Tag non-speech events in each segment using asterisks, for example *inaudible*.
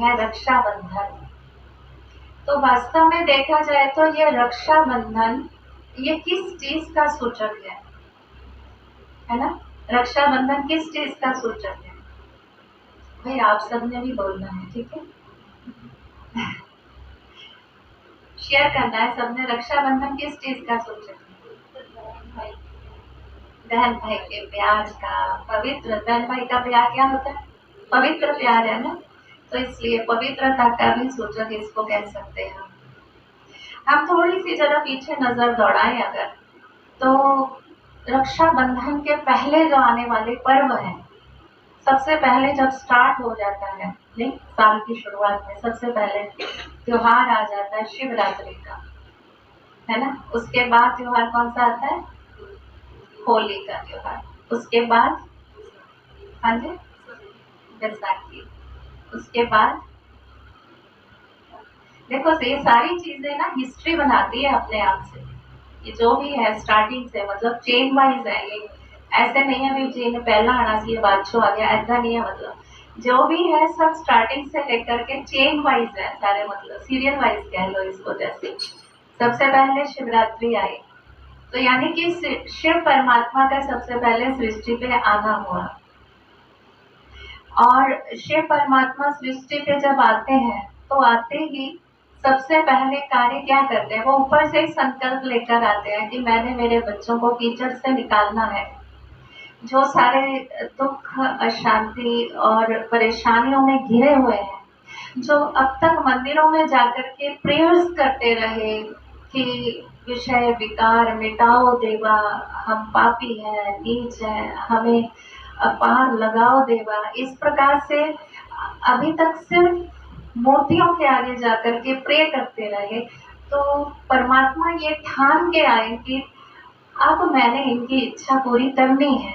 रहे हैं रक्षाबंधन। तो वास्तव में देखा जाए तो ये रक्षाबंधन, ये किस चीज़ का सूचक है? है ना? रक्षाबंधन किस चीज़ का सूचक है? भाई, आप सबने भी बोलना है, ठीक है? *laughs* शेयर करना है सबने, रक्षाबंधन किस चीज़ का सूचक है? बहन भाई के प्यार का, पवित्र, बहन भाई का प्यार क्या होता है? पवित्र प्यार है ना? तो इसलिए पवित्रता का भी सूचक इसको कह सकते हैं हम। थोड़ी सी जरा पीछे नज़र दौड़ाएँ अगर। तो रक्षाबंधन के पहले जो आने वाले पर्व हैं, सबसे पहले जब स्टार्ट हो जाता है, नहीं, साल की शुरुआत में सबसे पहले त्योहार आ जाता है शिवरात्रि का, है ना? उसके बाद त्योहार कौन सा आता है? होली का त्योहार। उसके बाद हाँ जी? बैसाखी। उसके बाद? देखो, ये सारी चीज़ें ना हिस्ट्री बनाती है अपने आप से। ये जो भी है स्टार्टिंग से मतलब चेन वाइज है ये। ऐसे नहीं है भी पहला आना चाहिए, बाद छो आ गया, ऐसा नहीं है मतलब। जो भी है, सब स्टार्टिंग से लेकर के चेन वाइज है, सारे मतलब सीरियल वाइज कह लो इसको जैसे। सबसे पहले शिवरात्रि आई। तो यानी कि शिव परमात्मा का सबसे पहले सृष्टि पे आना हुआ। और शिव परमात्मा सृष्टि पे जब आते हैं तो आते ही सबसे पहले कार्य क्या करते हैं? वो ऊपर से ही संकल्प लेकर आते हैं कि मैंने मेरे बच्चों को कीचड़ से निकालना है। जो सारे दुख, अशांति और परेशानियों में घिरे हुए हैं, जो अब तक मंदिरों में जाकर के प्रेयर्स करते रहे कि विषय विकार मिटाओ देवा, हम पापी हैं, नीच हैं, हमें पार लगाओ देवा। इस प्रकार से अभी तक सिर्फ़ मूर्तियों के आगे जाकर के प्रे करते रहे। तो परमात्मा ये ठान के आए कि अब मैंने इनकी इच्छा पूरी करनी है।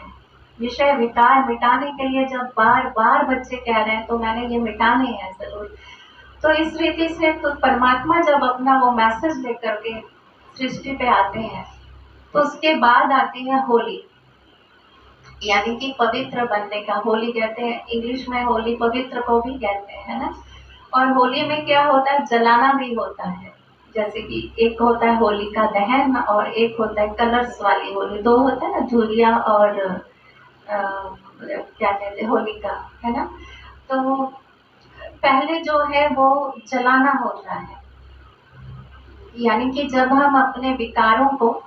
विषय विकार मिटाने के लिए जब बार बार बच्चे कह रहे हैं तो मैंने ये मिटाने हैं ज़रूर। तो इस रीति से तो परमात्मा जब अपना वो मैसेज लेकर के सृष्टि पे आते हैं तो उसके बाद आती है होली। यानी कि पवित्र बनने का होली कहते हैं इंग्लिश में होली पवित्र को भी कहते हैं ना? और होली में क्या होता है? जलाना भी होता है। जैसे कि एक होता है होली का दहन और एक होता है कलर्स वाली होली। दो होता है ना? झूलिया और अ, क्या कहते हैं होली का है ना? तो पहले जो है वो जलाना होता है। यानी कि जब हम अपने विकारों को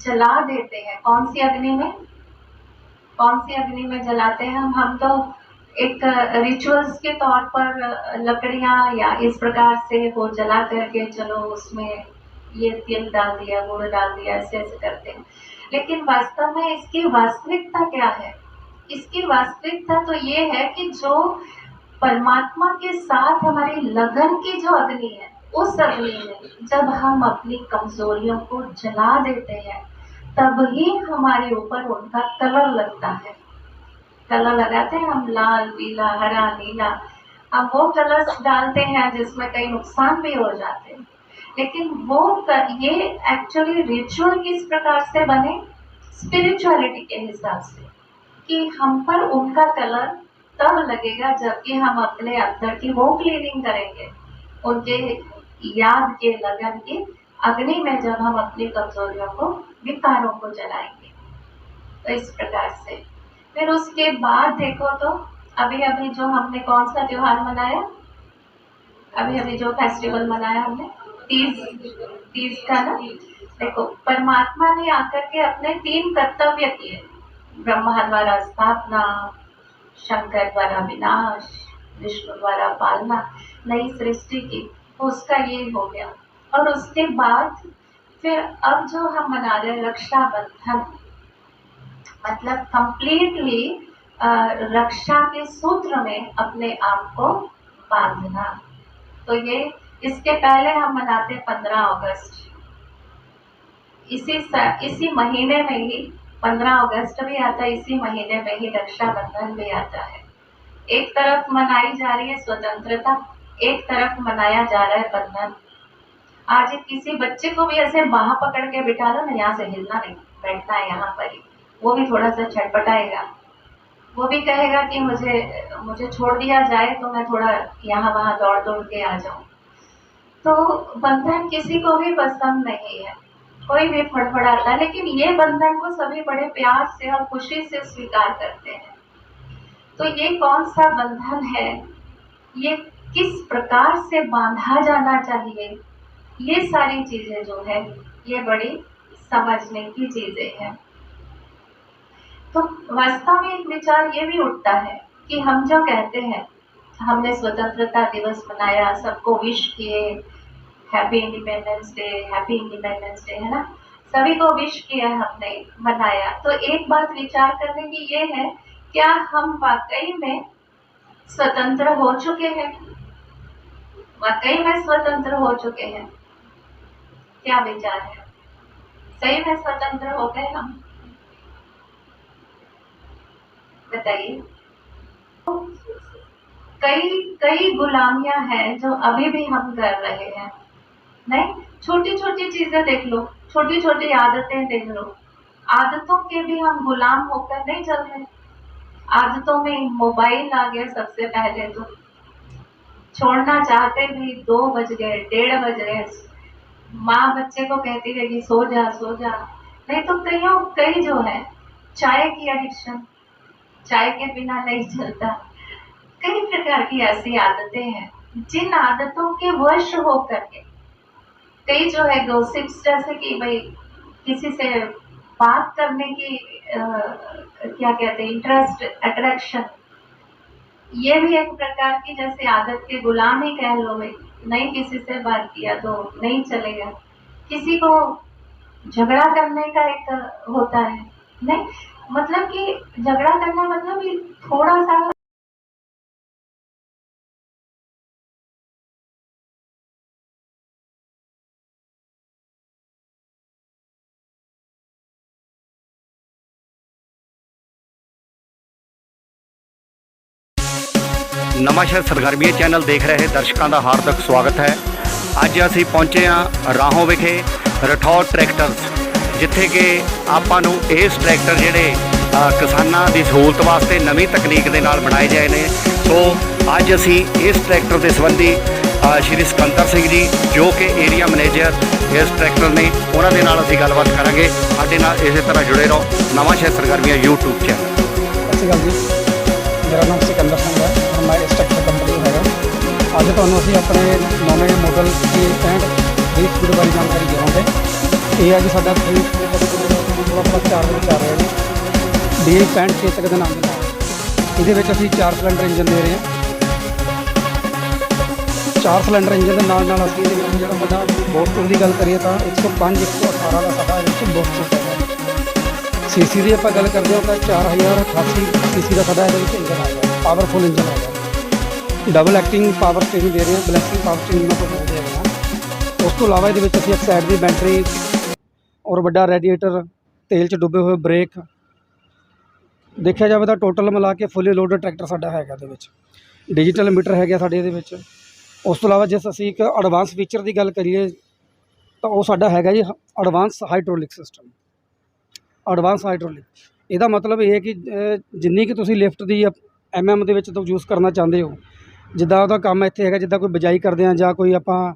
जला देते हैं कौन सी अग्नि में? कौन सी अग्नि में जलाते हैं? हम तो एक रिचुअल्स के तौर पर लकड़ियाँ या इस प्रकार से वो जला करके चलो, उसमें ये तिल डाल दिया, गुड़ डाल दिया, ऐसे ऐसे करते हैं। लेकिन वास्तव में इसकी वास्तविकता क्या है? इसकी वास्तविकता तो ये है कि जो परमात्मा के साथ हमारी लगन की जो अग्नि है, उस अग्नि में जब हम अपनी कमजोरियों को जला देते हैं तब ही हमारे ऊपर उनका कलर लगता है। कलर लगाते हैं हम, लाल, पीला, हरा, नीला। हम वो कलर्स डालते हैं जिसमें कई नुकसान भी हो जाते हैं। लेकिन वो क- ये एक्चुअली रिचुअल किस प्रकार से बने? स्पिरिचुअलिटी के हिसाब से। कि हम पर उनका कलर तब लगेगा जबकि हम अपने अंदर की वो क्लीनिंग करेंगे। उनके याद के लगन की अग्नि में जब हम अपनी कमजोरियों को विकारों को जलाएँगे। तो इस प्रकार से। फिर उसके बाद देखो तो अभी अभी जो हमने कौन सा त्योहार मनाया? अभी अभी जो फेस्टिवल मनाया हमने, तीज तीज का ना? देखो, परमात्मा ने आकर के अपने तीन कर्तव्य किए। ब्रह्मा द्वारा स्थापना, शंकर द्वारा विनाश, विष्णु द्वारा पालना, नई सृष्टि की, उसका ये हो गया। और उसके बाद फिर अब जो हम मना रहे हैं, रक्षाबंधन मतलब कंप्लीटली रक्षा के सूत्र में अपने आप को बांधना। तो ये इसके पहले हम मनाते पंद्रह अगस्त। इसी इसी महीने में ही, पंद्रह अगस्त भी आता है, इसी महीने में ही रक्षाबंधन भी आता है। एक तरफ़ मनाई जा रही है स्वतंत्रता, एक तरफ़ मनाया जा रहा है बंधन। आज किसी बच्चे को भी ऐसे बाह पकड़ के बिठा लो ना, यहाँ से हिलना नहीं, बैठना है यहाँ पर ही। वो भी थोड़ा सा छटपटाएगा। वो भी कहेगा कि मुझे मुझे छोड़ दिया जाए तो मैं थोड़ा यहाँ वहाँ दौड़ दौड़ के आ जाऊँ। तो बंधन किसी को भी पसंद नहीं है। कोई भी फड़फड़ाता है, लेकिन ये बंधन को सभी बड़े प्यार से और खुशी से स्वीकार करते हैं। तो ये कौन सा बंधन है? ये किस प्रकार से बांधा जाना चाहिए? ये सारी चीज़ें जो है, ये बड़ी समझने की चीज़ें हैं। तो वास्तव में एक विचार ये भी उठता है कि हम जो कहते हैं, हमने स्वतंत्रता दिवस मनाया, सबको विश किए happy independence day happy independence day है ना? सभी को विश किया हमने मनाया। तो एक बात विचार करने की ये है, क्या हम वाकई में स्वतंत्र हो चुके हैं? वाकई में स्वतंत्र हो चुके हैं? क्या विचार है? सही में स्वतंत्र हो गए हम। बताइए। कई कई गुलामियाँ हैं जो अभी भी हम कर रहे हैं। नहीं छोटी छोटी चीज़ें देख लो छोटी छोटी आदतें देख लो। आदतों के भी हम गुलाम होकर नहीं चल रहे। आदतों में मोबाइल आ गया सबसे पहले तो। छोड़ना चाहते भी दो बज गए, डेढ़ बज गए माँ बच्चे को कहती रहेगी सो जा सो जा। नहीं तो कईयों कई जो है चाय की एडिक्शन चाय के बिना नहीं चलता। कई प्रकार की ऐसी आदतें हैं जिन आदतों के वश होकर के कई जो है गोसिप्स जैसे कि भाई किसी से बात करने की अ, क्या कहते हैं इंटरेस्ट अट्रैक्शन ये भी एक प्रकार की जैसे आदत के गुलाम ही कह लो भाई। नहीं किसी से बात किया तो नहीं चलेगा किसी को झगड़ा करने का एक होता है। नहीं मतलब कि झगड़ा करना मतलब थोड़ा सा ਨਵਾਂਸ਼ਹਿਰ ਸਰਗਰਮੀਆਂ ਚੈਨਲ ਦੇਖ ਰਹੇ ਦਰਸ਼ਕਾਂ ਦਾ ਹਾਰਦਿਕ ਸਵਾਗਤ ਹੈ। ਅੱਜ ਅਸੀਂ ਪਹੁੰਚੇ ਹਾਂ ਰਾਹੋਂ ਵਿਖੇ ਰਠੌਰ ਟਰੈਕਟਰਸ, ਜਿੱਥੇ ਕਿ ਆਪਾਂ ਨੂੰ ਇਸ ਟਰੈਕਟਰ ਜਿਹੜੇ ਕਿਸਾਨਾਂ ਦੀ ਸਹੂਲਤ ਵਾਸਤੇ ਨਵੀਂ ਤਕਨੀਕ ਦੇ ਨਾਲ ਬਣਾਏ ਗਏ ਨੇ। ਸੋ ਅੱਜ ਅਸੀਂ ਇਸ ਟਰੈਕਟਰ ਦੇ ਸੰਬੰਧੀ ਸ਼੍ਰੀ ਸਕੰਦਰ ਸਿੰਘ ਜੀ, ਜੋ ਕਿ ਏਰੀਆ ਮੈਨੇਜਰ ਇਸ ਟਰੈਕਟਰ ਨੇ, ਉਹਨਾਂ ਦੇ ਨਾਲ ਅਸੀਂ ਗੱਲਬਾਤ ਕਰਾਂਗੇ। ਸਾਡੇ ਨਾਲ ਇਸੇ ਤਰ੍ਹਾਂ ਜੁੜੇ ਰਹੋ ਨਵਾਂਸ਼ਹਿਰ ਸਰਗਰਮੀਆਂ YouTube ਚੈਨਲ ਸਤਿ ਸ਼੍ਰੀ ਅਕਾਲ ਜੀ। ਮੇਰਾ ਨਾਮ ਸਿਕੰਦਰ ਸਿੰਘ ਹੈ। ਅੱਜ ਤੁਹਾਨੂੰ ਅਸੀਂ ਆਪਣੇ ਨਵੇਂ ਮਾਡਲ ਦੀ ਐਂਡ ਦੀ ਸਪੀਡ ਬਾਰੇ ਜਾਣਕਾਰੀ ਦੇਵਾਂਗੇ। ਇਹ ਹੈ ਜੀ ਸਾਡਾ 3 ਥੋੜਾ ਚਾਰ ਦੇ ਵਿੱਚ ਰਿਹਾ ਜੀ ਡੀ 65 ਚੇਤਕ ਦੇ ਨਾਮ ਦੇ ਨਾਲ। ਇਹਦੇ ਵਿੱਚ ਅਸੀਂ ਚਾਰ ਸਿਲੰਡਰ ਇੰਜਨ ਦੇ ਰਹੇ ਹਾਂ। ਚਾਰ ਸਿਲੰਡਰ ਇੰਜਨ ਦੇ ਨਾਲ ਨਾਲ ਅਸੀਂ ਇਹਦੇ ਵਿੱਚ ਜਿਹੜਾ ਸਾਡਾ ਬੋਸਟਰ ਦੀ ਗੱਲ ਕਰੀਏ ਤਾਂ 105 118 ਦਾ ਸਾਡਾ ਇਹਦੇ ਵਿੱਚ ਬੋਸਟਰ ਹੈਗਾ। ਸੀਸੀ ਦੀ ਆਪਾਂ ਗੱਲ ਕਰਦੇ ਹਾਂ ਤਾਂ 4088 ਸੀਸੀ ਦਾ ਸਾਡਾ ਇਹਦੇ ਵਿੱਚ ਇੰਜਨ ਆਏਗਾ ਪਾਵਰਫੁਲ ਇੰਜਨ ਆਏਗਾ ਡਬਲ ਐਕਟਿੰਗ ਪਾਵਰ ਸਟੇਰਿੰਗ ਦੇ ਰਹੇ ਹਾਂ ਬਲੈਂਸਿੰਗ ਪਾਵਰ ਸਟੇਰਿੰਗ ਨਾਲ ਆਪਾਂ ਦੇ ਰਹੇ ਹਾਂ। ਉਸ ਤੋਂ ਇਲਾਵਾ ਇਹਦੇ ਵਿੱਚ ਅਸੀਂ ਇੱਕ ਸਾਈਡ ਦੀ ਬੈਟਰੀ ਔਰ ਵੱਡਾ ਰੈਡੀਏਟਰ ਤੇਲ 'ਚ ਡੁੱਬੇ ਹੋਏ ਬ੍ਰੇਕ ਦੇਖਿਆ ਜਾਵੇ ਤਾਂ ਟੋਟਲ ਮਿਲਾ ਕੇ ਫੁੱਲੀ ਲੋਡਡ ਟਰੈਕਟਰ ਸਾਡਾ ਹੈਗਾ ਇਹਦੇ ਵਿੱਚ। ਡਿਜੀਟਲ ਮੀਟਰ ਹੈਗਾ ਸਾਡੇ ਇਹਦੇ ਵਿੱਚ। ਉਸ ਤੋਂ ਇਲਾਵਾ ਜਿਸ ਅਸੀਂ ਇੱਕ ਐਡਵਾਂਸ ਫੀਚਰ ਦੀ ਗੱਲ ਕਰੀਏ, ਤਾਂ ਉਹ ਸਾਡਾ ਹੈਗਾ ਜੀ advance hydraulic system advance hydraulic ਇਹਦਾ ਮਤਲਬ ਇਹ ਹੈ ਕਿ ਜਿੰਨੀ ਕਿ ਤੁਸੀਂ ਲਿਫਟ ਦੀ ਐਮਐਮ ਦੇ ਵਿੱਚ ਤੋਂ ਯੂਜ਼ ਕਰਨਾ ਚਾਹੁੰਦੇ ਹੋ ਜਿੱਦਾਂ ਉਹਦਾ ਕੰਮ ਇੱਥੇ ਹੈਗਾ, ਜਿੱਦਾਂ ਕੋਈ ਬਿਜਾਈ ਕਰਦੇ ਆ ਜਾਂ ਕੋਈ ਆਪਾਂ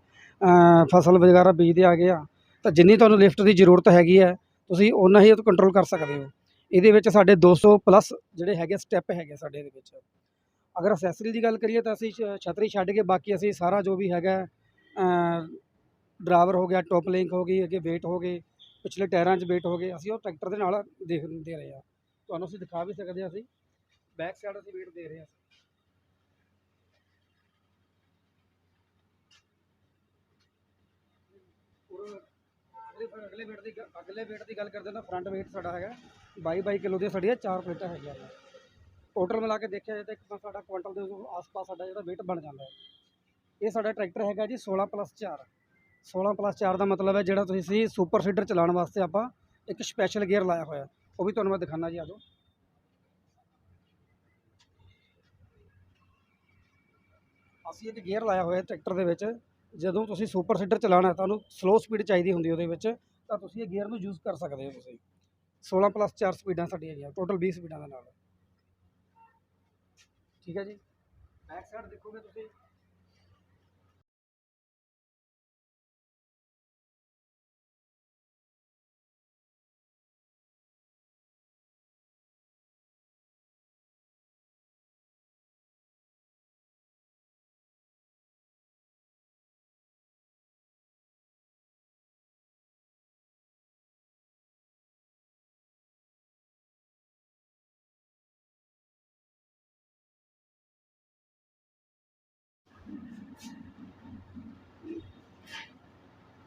ਫਸਲ ਵਗੈਰਾ ਬੀਜਦੇ ਆ ਗਏ ਆ, ਤਾਂ ਜਿੰਨੀ ਤੁਹਾਨੂੰ ਲਿਫਟ ਦੀ ਜ਼ਰੂਰਤ ਹੈਗੀ ਹੈ ਤੁਸੀਂ ਉਨਾ ਹੀ ਉਹ ਕੰਟਰੋਲ ਕਰ ਸਕਦੇ ਹੋ। ਇਹਦੇ ਵਿੱਚ ਸਾਡੇ 200 ਪਲੱਸ ਜਿਹੜੇ ਹੈਗੇ ਸਟੈਪ ਹੈਗੇ ਸਾਡੇ ਇਹਦੇ ਵਿੱਚ। ਅਗਰ ਅਸੈਸਰੀ ਦੀ ਗੱਲ ਕਰੀਏ ਤਾਂ ਅਸੀਂ ਛ- ਛਤਰੀ ਛੱਡ ਕੇ ਬਾਕੀ ਅਸੀਂ ਸਾਰਾ ਜੋ ਵੀ ਹੈਗਾ ਡਰਾਈਵਰ ਹੋ ਗਿਆ ਟੋਪ ਲਿੰਕ ਹੋ ਗਈ, ਅੱਗੇ ਵੇਟ ਹੋ ਗਏ, ਪਿਛਲੇ ਟਾਇਰਾਂ 'ਚ ਵੇਟ ਹੋ ਗਏ, ਅਸੀਂ ਉਹ ਟਰੈਕਟਰ ਦੇ ਨਾਲ ਦੇਖ, ਦੇ ਰਹੇ ਹਾਂ ਤੁਹਾਨੂੰ ਅਸੀਂ ਦਿਖਾ ਵੀ ਸਕਦੇ ਹਾਂ ਅਸੀਂ। ਬੈਕ ਸਾਈਡ ਅਸੀਂ ਵੇਟ ਦੇ ਰਹੇ ਹਾਂ ਅਗਲੇ ਅਗਲੇ ਵੇਟ ਦੀ ਗ- ਅਗਲੇ ਵੇਟ ਦੀ ਗੱਲ ਕਰਦੇ ਤਾਂ ਫਰੰਟ ਵੇਟ ਸਾਡਾ ਹੈਗਾ 22 22 ਕਿਲੋ ਦੀਆਂ ਸਾਡੀਆਂ ਚਾਰ ਪਲੇਟਾਂ ਹੈਗੀਆਂ ਨੇ। ਟੋਟਲ ਮਿਲਾ ਕੇ ਦੇਖਿਆ ਜਾਏ ਤਾਂ ਇੱਕ ਤਾਂ ਸਾਡਾ ਕੁਇੰਟਲ ਦੇ ਆਸ-ਪਾਸ ਸਾਡਾ ਜਿਹੜਾ ਵੇਟ ਬਣ ਜਾਂਦਾ ਹੈ। ਇਹ ਸਾਡਾ ਟਰੈਕਟਰ ਹੈਗਾ ਜੀ 16 ਪਲੱਸ 4 16 ਪਲੱਸ 4 ਦਾ ਮਤਲਬ ਹੈ ਜਿਹੜਾ ਤੁਸੀਂ ਸੀ ਸੁਪਰ ਸੀਡਰ ਚਲਾਉਣ ਵਾਸਤੇ ਆਪਾਂ ਇੱਕ ਸਪੈਸ਼ਲ ਗੇਅਰ ਲਾਇਆ ਹੋਇਆ ਉਹ ਵੀ ਤੁਹਾਨੂੰ ਮੈਂ ਦਿਖਾਣਾ ਜੀ ਆਜੋ ਅਸੀਂ ਇੱਕ ਗੇਅਰ ਲਾਇਆ ਹੋਇਆ ਟਰੈਕਟਰ ਦੇ ਵਿੱਚ। ਜਦੋਂ ਤੁਸੀਂ ਸੁਪਰ ਸੀਡਰ ਚਲਾਉਣਾ, ਤੁਹਾਨੂੰ ਸਲੋ ਸਪੀਡ ਚਾਹੀਦੀ ਹੁੰਦੀ ਉਹਦੇ ਵਿੱਚ, ਤਾਂ ਤੁਸੀਂ ਇਹ ਗੇਅਰ ਨੂੰ ਯੂਜ਼ ਕਰ ਸਕਦੇ ਹੋ ਤੁਸੀਂ। 16 ਪਲੱਸ 4 ਸਪੀਡਾਂ ਸਾਡੀਆਂ ਹੈਗੀਆਂ ਟੋਟਲ 20 ਸਪੀਡਾਂ ਦੇ ਨਾਲ। ਠੀਕ ਹੈ ਜੀ? ਬੈਕ ਸਾਈਡ ਦੇਖੋਗੇ ਤੁਸੀਂ।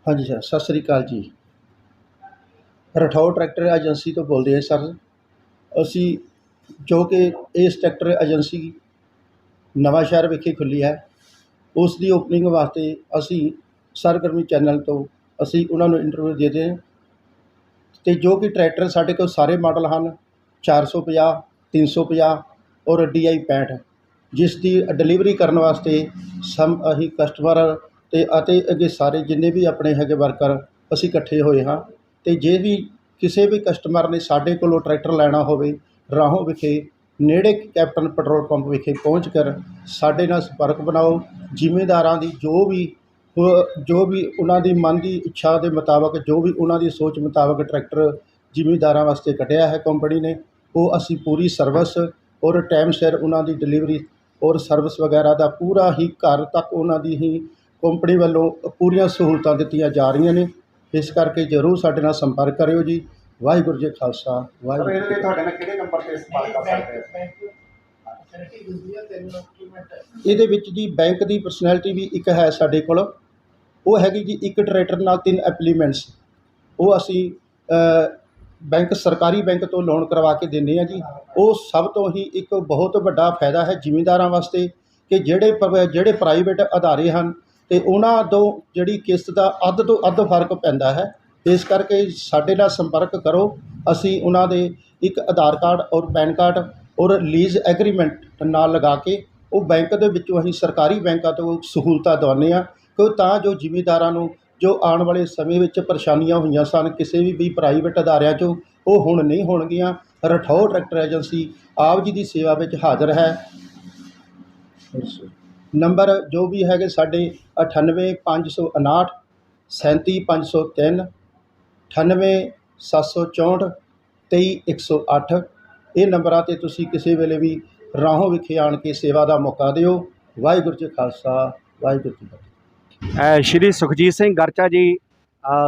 ਹਾਂਜੀ ਸਰ, ਸਤਿ ਸ੍ਰੀ ਅਕਾਲ ਜੀ। ਰਠੌਰ ਟਰੈਕਟਰ ਏਜੰਸੀ ਤੋਂ ਬੋਲਦੇ ਹਾਂ ਸਰ। ਅਸੀਂ ਜੋ ਕਿ ਇਸ ਟਰੈਕਟਰ ਏਜੰਸੀ ਨਵਾਂ ਸ਼ਹਿਰ ਵਿਖੇ ਖੁੱਲੀ ਹੈ, ਉਸ ਦੀ ਓਪਨਿੰਗ ਵਾਸਤੇ ਅਸੀਂ ਸਰਗਰਮੀ ਚੈਨਲ ਤੋਂ ਅਸੀਂ ਉਹਨਾਂ ਨੂੰ ਇੰਟਰਵਿਊ ਦੇ ਦੇ ਅਤੇ ਜੋ ਕਿ ਟਰੈਕਟਰ ਸਾਡੇ ਕੋਲ ਸਾਰੇ ਮਾਡਲ ਹਨ 450 350 ਔਰ ਡੀ ਆਈ 65 ਜਿਸ ਦੀ ਡਿਲੀਵਰੀ ਕਰਨ ਵਾਸਤੇ ਸਮ, ਅਸੀਂ ਕਸਟਮਰ ਤੇ ਅਤੇ ਅੱਗੇ ਸਾਰੇ ਜਿੰਨੇ ਵੀ ਆਪਣੇ ਹੈਗੇ ਵਰਕਰ, ਅਸੀਂ ਇਕੱਠੇ ਹੋਏ ਹਾਂ। ਅਤੇ ਜੇ ਵੀ ਕਿਸੇ ਵੀ ਕਸਟਮਰ ਨੇ ਸਾਡੇ ਕੋਲੋਂ ਟਰੈਕਟਰ ਲੈਣਾ ਹੋਵੇ, ਰਾਹੋਂ ਵਿਖੇ ਨੇੜੇ ਕੈਪਟਨ ਪੈਟਰੋਲ ਪੰਪ ਵਿਖੇ ਪਹੁੰਚ ਕਰ ਸਾਡੇ ਨਾਲ ਸੰਪਰਕ ਬਣਾਓ। ਜ਼ਿਮੀਂਦਾਰਾਂ ਦੀ ਜੋ ਵੀ ਜੋ ਵੀ ਉਹਨਾਂ ਦੀ ਮਨ ਦੀ ਇੱਛਾ ਦੇ ਮੁਤਾਬਕ, ਜੋ ਵੀ ਉਹਨਾਂ ਦੀ ਸੋਚ ਮੁਤਾਬਕ ਟਰੈਕਟਰ ਜ਼ਿਮੀਂਦਾਰਾਂ ਵਾਸਤੇ ਕੱਢਿਆ ਹੈ ਕੰਪਨੀ ਨੇ, ਉਹ ਅਸੀਂ ਪੂਰੀ ਸਰਵਿਸ ਔਰ ਟਾਈਮ ਸਿਰ ਉਹਨਾਂ ਦੀ ਡਿਲੀਵਰੀ ਔਰ ਸਰਵਿਸ ਵਗੈਰਾ ਦਾ ਪੂਰਾ ਹੀ ਘਰ ਤੱਕ ਉਹਨਾਂ ਦੀ ਹੀ ਕੰਪਨੀ ਵੱਲੋਂ ਪੂਰੀਆਂ ਸਹੂਲਤਾਂ ਦਿੱਤੀਆਂ ਜਾ ਰਹੀਆਂ ਨੇ। ਇਸ ਕਰਕੇ ਜ਼ਰੂਰ ਸਾਡੇ ਨਾਲ ਸੰਪਰਕ ਕਰਿਓ ਜੀ। ਵਾਹਿਗੁਰੂ ਜੀ ਖਾਲਸਾ ਸਰ ਵਾਹਿਗੁਰੂ ਇਹਦੇ ਲਈ ਤੁਹਾਡੇ ਨਾਲ ਕਿਹੜੇ ਨੰਬਰ ਤੇ ਸੰਪਰਕ ਕਰ ਸਕਦੇ ਹਾਂ। ਇਹਦੇ ਵਿੱਚ ਜੀ ਬੈਂਕ ਦੀ ਪਰਸਨੈਲਿਟੀ ਵੀ ਇੱਕ ਹੈ ਸਾਡੇ ਕੋਲ। ਉਹ ਹੈਗੀ ਜੀ ਇੱਕ ਟਰੈਕਟਰ ਨਾਲ ਤਿੰਨ ਐਪਲੀਮੈਂਟਸ ਉਹ ਅਸੀਂ ਅ, ਬੈਂਕ ਸਰਕਾਰੀ ਬੈਂਕ ਤੋਂ ਲੋਨ ਕਰਵਾ ਕੇ ਦਿੰਦੇ ਆ ਜੀ। ਉਹ ਸਭ ਤੋਂ ਹੀ ਇੱਕ ਬਹੁਤ ਵੱਡਾ ਫਾਇਦਾ ਹੈ ਜ਼ਿਮੀਂਦਾਰਾਂ ਵਾਸਤੇ ਕਿ ਜਿਹੜੇ ਪ- ਜਿਹੜੇ ਪ੍ਰਾਈਵੇਟ ਅਦਾਰੇ ਹਨ ਅਤੇ ਉਹਨਾਂ ਤੋਂ ਜਿਹੜੀ ਕਿਸ਼ਤ ਦਾ ਅੱਧ ਤੋਂ ਅੱਧ ਫ਼ਰਕ ਪੈਂਦਾ ਹੈ। ਇਸ ਕਰਕੇ ਸਾਡੇ ਨਾਲ ਸੰਪਰਕ ਕਰੋ। ਅਸੀਂ ਉਹਨਾਂ ਦੇ ਇੱਕ ਆਧਾਰ ਕਾਰਡ ਔਰ ਪੈਨ ਕਾਰਡ ਔਰ ਲੀਜ਼ ਐਗਰੀਮੈਂਟ ਨਾਲ ਲਗਾ ਕੇ ਉਹ ਬੈਂਕ ਦੇ ਵਿੱਚੋਂ ਅਸੀਂ ਸਰਕਾਰੀ ਬੈਂਕਾਂ ਤੋਂ ਸਹੂਲਤਾਂ ਦਿਵਾਉਂਦੇ ਹਾਂ। ਕਿ ਤਾਂ ਜੋ ਜ਼ਿਮੀਂਦਾਰਾਂ ਨੂੰ ਜੋ ਆਉਣ ਵਾਲੇ ਸਮੇਂ ਵਿੱਚ ਪਰੇਸ਼ਾਨੀਆਂ ਹੋਈਆਂ ਸਨ, ਕਿਸੇ ਵੀ ਵੀ ਪ੍ਰਾਈਵੇਟ ਅਦਾਰਿਆਂ 'ਚੋਂ ਉਹ ਹੁਣ ਨਹੀਂ ਹੋਣਗੀਆਂ। ਰਠੌਰ ਟਰੈਕਟਰ ਏਜੰਸੀ ਆਪ ਜੀ ਦੀ ਸੇਵਾ ਵਿੱਚ ਹਾਜ਼ਰ ਹੈ। ਨੰਬਰ ਜੋ ਵੀ ਹੈਗੇ ਸਾਡੇ 98559 37503 98764 23108 ਇਹ ਨੰਬਰਾਂ ਤੇ ਤੁਸੀਂ ਕਿਸੇ ਵੇਲੇ ਵੀ ਰਾਹੋਂ ਵਿਖੇ ਆਣ ਕੇ ਸੇਵਾ ਦਾ ਮੌਕਾ ਦਿਓ। ਵਾਹਿਗੁਰੂ ਜੀ ਖਾਲਸਾ ਵਾਹਿਗੁਰੂ ਜੀ ਫਤਿਹ। ਸ਼੍ਰੀ ਸੁਖਜੀਤ ਸਿੰਘ ਗਰਚਾ ਜੀ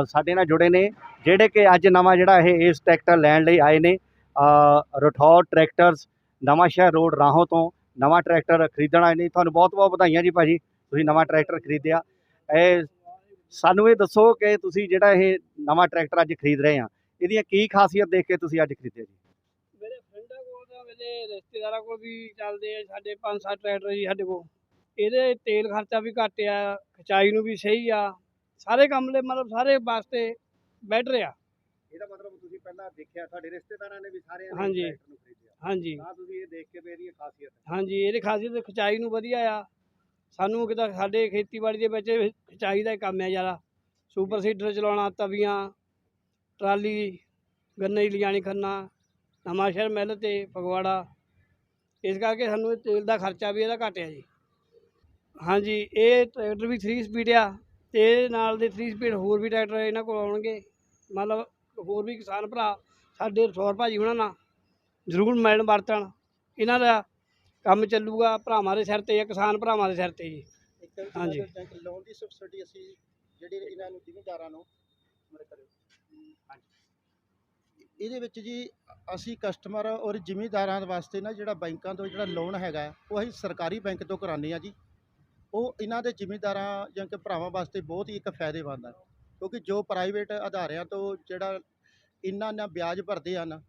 ਸਾਡੇ ਨਾਲ ਜੁੜੇ ਨੇ ਜਿਹੜੇ ਕਿ ਅੱਜ ਨਵਾਂ ਜਿਹੜਾ ਇਹ ਇਸ ਟਰੈਕਟਰ ਲੈਣ ਲਈ ਆਏ ਨੇ ਅ, ਰਠੌਰ ਟਰੈਕਟਰਸ ਨਵਾਂ ਸ਼ਹਿਰ ਰੋਡ ਰਾਹੋਂ ਤੋਂ। ਨਵਾਂ ਟਰੈਕਟਰ ਖਰੀਦਣ ਆਏ ਨੇ ਤੁਹਾਨੂੰ ਬਹੁਤ ਬਹੁਤ ਵਧਾਈਆਂ ਜੀ ਭਾਜੀ ਤੁਸੀਂ ਨਵਾਂ ਟਰੈਕਟਰ ਖਰੀਦਿਆ। ਇਹ ਸਾਨੂੰ ਇਹ ਦੱਸੋ ਕਿ ਤੁਸੀਂ ਜਿਹੜਾ ਇਹ ਨਵਾਂ ਟਰੈਕਟਰ ਅੱਜ ਖਰੀਦ ਰਹੇ ਆ ਇਹਦੀਆਂ ਕੀ ਖਾਸੀਅਤ ਦੇਖ ਕੇ ਤੁਸੀਂ ਅੱਜ ਖਰੀਦਿਆ ਜੀ? ਮੇਰੇ ਫਰੈਂਡਾਂ ਕੋਲ ਤਾਂ ਮੇਰੇ ਰਿਸ਼ਤੇਦਾਰਾਂ ਕੋਲ ਵੀ ਚੱਲਦੇ ਆ ਸਾਡੇ ਪੰਜ ਸੱਤ ਟਰੈਕਟਰ ਜੀ ਸਾਡੇ ਕੋਲ। ਇਹਦੇ ਤੇਲ ਖਰਚਾ ਵੀ ਘੱਟ ਆ ਖਚਾਈ ਨੂੰ ਵੀ ਸਹੀ ਆ ਸਾਰੇ ਕੰਮ ਲਈ ਮਤਲਬ ਸਾਰੇ ਵਾਸਤੇ ਬੈਟਰ ਆ। ਇਹਦਾ ਮਤਲਬ ਤੁਸੀਂ ਪਹਿਲਾਂ ਦੇਖਿਆ ਤੁਹਾਡੇ ਰਿਸ਼ਤੇਦਾਰਾਂ ਨੇ ਵੀ ਸਾਰਿਆਂ ਨੇ ਹਾਂਜੀ। ਹਾਂਜੀ। ਤਾਂ ਤੁਸੀਂ ਇਹ ਦੇਖ ਕੇ ਵੀ ਇਹਦੀ ਖਾਸੀਅਤ ਹਾਂਜੀ ਇਹਦੀ ਖਾਸੀਅਤ ਖਚਾਈ ਨੂੰ ਵਧੀਆ ਆ। ਸਾਨੂੰ ਕਿਤਾ ਸਾਡੇ ਖੇਤੀਬਾੜੀ ਦੇ ਵਿੱਚ ਖਚਾਈ ਦਾ ਹੀ ਕੰਮ ਆ ਜ਼ਿਆਦਾ ਸੁਪਰ ਸੀਡਰ ਚਲਾਉਣਾ ਤਵੀਆਂ ਟਰਾਲੀ ਗੰਨੇ ਦੀ ਲਿਜਾਣੀ ਖੰਨਾ ਨਵਾਂਸ਼ਹਿਰ ਮਿੱਲ ਤੇ ਫਗਵਾੜਾ। ਇਸ ਕਰਕੇ ਸਾਨੂੰ ਤੇਲ ਦਾ ਖਰਚਾ ਵੀ ਇਹਦਾ ਘਟਿਆ ਜੀ। ਹਾਂਜੀ ਇਹ ਟਰੈਕਟਰ ਵੀ 3 ਸਪੀਡ ਆ ਤੇ ਇਹਦੇ ਨਾਲ ਦੇ 3 ਸਪੀਡ ਹੋਰ ਵੀ ਟਰੈਕਟਰ ਇਹਨਾਂ ਕੋਲ ਆਉਣਗੇ। ਮਤਲਬ ਹੋਰ ਵੀ ਕਿਸਾਨ ਭਰਾ ਸਾਡੇ ਰਸੌਰ ਭਾਜੀ ਉਹਨਾਂ ਨਾਲ। ਜ਼ਰੂਰ ਮਿਲਣ ਵਰਤਣ। ਇਹਨਾਂ ਦਾ ਕੰਮ ਚੱਲੂਗਾ ਭਰਾਵਾਂ ਦੇ ਸਿਰ ਤੇ ਜਾਂ ਕਿਸਾਨ ਭਰਾਵਾਂ ਦੇ ਸਿਰ ਤੇ ਜੀ। ਹਾਂਜੀ। ਲੋਨ ਦੀ ਸਬਸਿਡੀ ਅਸੀਂ ਜਿਹੜੀ ਇਹਨਾਂ ਨੂੰ ਜ਼ਿਮੀਂਦਾਰਾਂ ਨੂੰ ਮੇਰੇ ਕਰਿਓ। ਇਹਦੇ ਵਿੱਚ ਜੀ ਅਸੀਂ ਕਸਟਮਰ ਔਰ ਜ਼ਿਮੀਂਦਾਰਾਂ ਦੇ ਵਾਸਤੇ ਨਾ ਜਿਹੜਾ ਬੈਂਕਾਂ ਤੋਂ ਜਿਹੜਾ ਲੋਨ ਹੈਗਾ ਉਹ ਅਸੀਂ ਸਰਕਾਰੀ ਬੈਂਕ ਤੋਂ ਕਰਾਉਂਦੇ ਆ ਜੀ। ਉਹ ਇਹਨਾਂ ਦੇ ਜ਼ਿਮੀਂਦਾਰਾਂ ਜਾਂ ਕਿ ਭਰਾਵਾਂ ਵਾਸਤੇ ਬਹੁਤ ਹੀ ਇੱਕ ਫਾਇਦੇਮੰਦ ਹੈ ਕਿਉਂਕਿ ਜੋ ਪ੍ਰਾਈਵੇਟ ਅਦਾਰਿਆਂ ਤੋਂ ਜਿਹੜਾ ਇੰਨਾ ਨਾ ਵਿਆਜ ਭਰਦੇ ਹਨ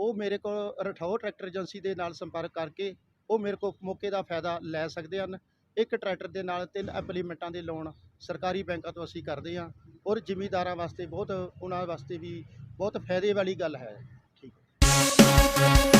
ਉਹ ਮੇਰੇ ਕੋਲ ਰਠੌਰ ਟਰੈਕਟਰ ਏਜੰਸੀ ਦੇ ਨਾਲ ਸੰਪਰਕ ਕਰਕੇ ਉਹ ਮੇਰੇ ਕੋਲ ਮੌਕੇ ਦਾ ਫਾਇਦਾ ਲੈ ਸਕਦੇ ਹਨ। ਇੱਕ ਟਰੈਕਟਰ ਦੇ ਨਾਲ ਤਿੰਨ ਐਪਲੀਮੈਂਟਾਂ ਦੇ ਲੋਨ ਸਰਕਾਰੀ ਬੈਂਕਾਂ ਤੋਂ ਅਸੀਂ ਕਰਦੇ ਹਾਂ ਔਰ ਜ਼ਿਮੀਂਦਾਰਾਂ ਵਾਸਤੇ ਬਹੁਤ, ਉਹਨਾਂ ਵਾਸਤੇ ਵੀ ਬਹੁਤ ਫਾਇਦੇ ਵਾਲੀ ਗੱਲ ਹੈ। ਠੀਕ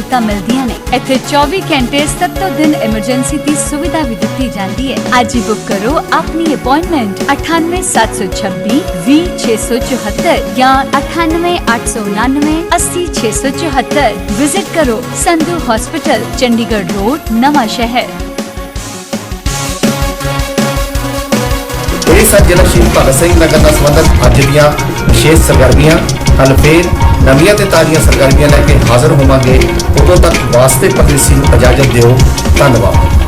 ਸਹੂਲਤਾਂ ਮਿਲਦੀਆਂ ਨੇ ਇੱਥੇ 24 ਘੰਟੇ 7 ਦਿਨ ਐਮਰਜੈਂਸੀ ਦੀ ਸੁਵਿਧਾ ਵੀ ਦਿੱਤੀ ਜਾਂਦੀ ਹੈ ਅੱਜ ਹੀ ਬੁੱਕ ਕਰੋ ਆਪਣੀ ਅਪਾਇੰਟਮੈਂਟ 98726 20674 ਜਾਂ 98899 80674 ਵਿਜ਼ਿਟ ਕਰੋ ਸੰਧੂ ਹਸਪੀਟਲ ਚੰਡੀਗੜ੍ਹ ਰੋਡ ਨਵਾਂ ਸ਼ਹਿਰ ਇਹ ਸਨ ਜ਼ਿਲ੍ਹਾ ਸ਼ਹੀਦ ਭਗਤ ਸਿੰਘ ਨਗਰ ਨਾਲ ਸੰਬੰਧਿਤ ਅੱਜ ਦੀਆਂ ਵਿਸ਼ੇਸ਼ ਸਰਗਰਮੀਆਂ ਹਨ ਫੇਰ ਨਵੀਆਂ ਤੇ ਤਾਜ਼ੀਆਂ ਸਰਗਰਮੀਆਂ ਲੈ ਕੇ ਹਾਜ਼ਰ ਹੋਵਾਂਗੇ। ਉਦੋਂ ਤੱਕ ਵਾਸਤੇ ਪਰਦੇਸੀ ਨੂੰ ਇਜਾਜ਼ਤ ਦਿਓ। ਧੰਨਵਾਦ।